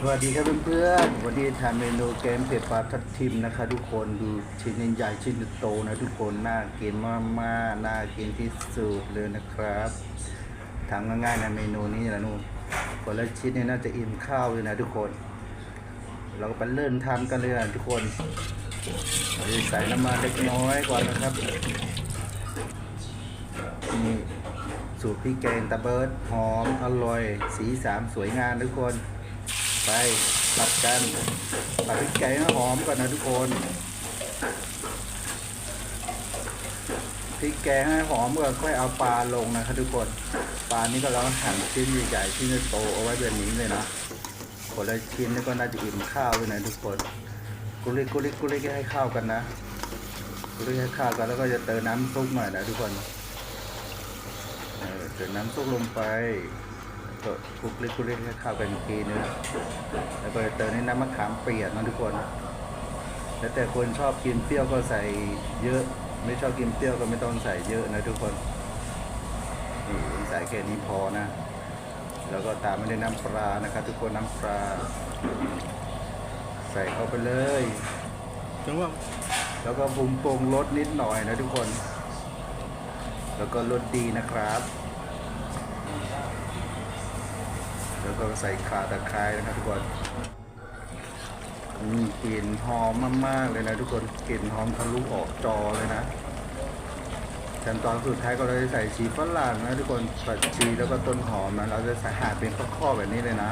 สวัสดีครับเพื่อนๆวันนี้ทำเมนูแกงเผ็ดปลาทับทิมนะคะ ทุกคนดูชิ้นใหญ่ชิ้นโตนะทุกคนน่ากินมากๆน่ากินที่สุดเลยนะครับทำง่ายๆในะเมนูนี้แหละนู่นคนละชิ้นนี่น่าจะอิ่มข้าวเลยนะทุกคน เราก็ไปเริ่มทำกันเลยนะทุกคนเราจะใส่น้ำมันเล็กน้อยก่อนนะครับนี่สูตรพริกแกงตะเบิดหอมอร่อย สีสามสวยงามทุกคน ไปผัดกันผัดพริกแกงให้หอมก่อนนะทุกคนพริกแกงให้หอมก่อนค่อยเอาปลาลงนะครับทุกคนปลานี้ก็เราหั่นชิ้นใหญ่ๆชิ้นโตเอาไว้แบบนี้เลยนะคนละชิ้นนี่ก็น่าจะอิ่มข้าวเลยนะทุกคนกุลิกกุลิกกุลิกให้ข้าวกันนะกุลิกให้ข้าวกันแล้วก็จะเติมน้ำซุปหน่อยนะทุกคนเออเติมน้ำซุปลงไป ก็คลุกเล็กคลุกเล็กให้เข้ากันอีกทีนึงแล้วก็เติมในน้ำมะขามเปียกนะทุกคน แล้วแต่คนชอบกินเปรี้ยวก็ใส่เยอะ ไม่ชอบกินเปรี้ยวก็ไม่ต้องใส่เยอะนะทุกคนนี่ใส่แค่นี้พอนะ แล้วก็ตามมาด้วยน้ำปลานะครับ ทุกคนน้ำปลาใส่เข้าไปเลยจังว่าแล้วก็ปรุงปรุงรสนิดหน่อยนะทุกคน แล้วก็รสดีนะครับ แล้วก็ใส่ข่าตะไคร้นะครับทุกคนกลิ่นหอมมากๆเลยนะทุกคนกลิ่นหอมทะลุออกจอเลยนะขั้นตอนสุดท้ายก็เราจะใส่ชีฝรั่งนะทุกคนผัดชีแล้วก็ต้นหอมนะเราจะใส่หั่นเป็นข้อๆแบบนี้เลยนะ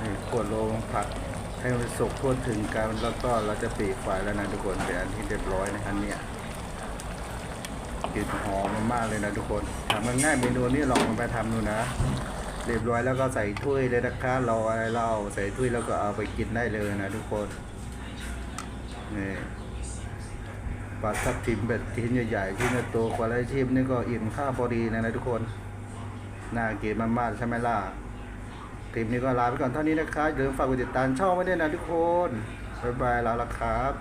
นี่ขวดโลงผัดให้มันสุกทั่วถึงกันแล้วก็เราจะปีกไฟแล้วนะทุกคนเป็นอันที่เรียบร้อยนะครับเนี่ยกลิ่นหอมมากๆเลยนะทุกคนทำง่ายๆเมนูนี้ลองไปทำดูนะ เรียบร้อยแล้วก็ใส่ถ้วยเลยนะคะรออะไรเล่าใส่ถ้วยแล้วก็เอาไปกินได้เลยนะทุกคนนี่ปลาทับทิมแบบชิ้นใหญ่ๆชิ้นโตกว่าไรชิมนี่ก็อิ่มข้าวพอดีนะนะทุกคนน่ากินมากๆใช่ไหมล่ะคลิปนี้ก็ลาไปก่อนเท่านี้นะคะอย่าลืมฝากกดติดตามช่องไว้ด้วยนะทุกคนบ๊ายบายแล้วละครับ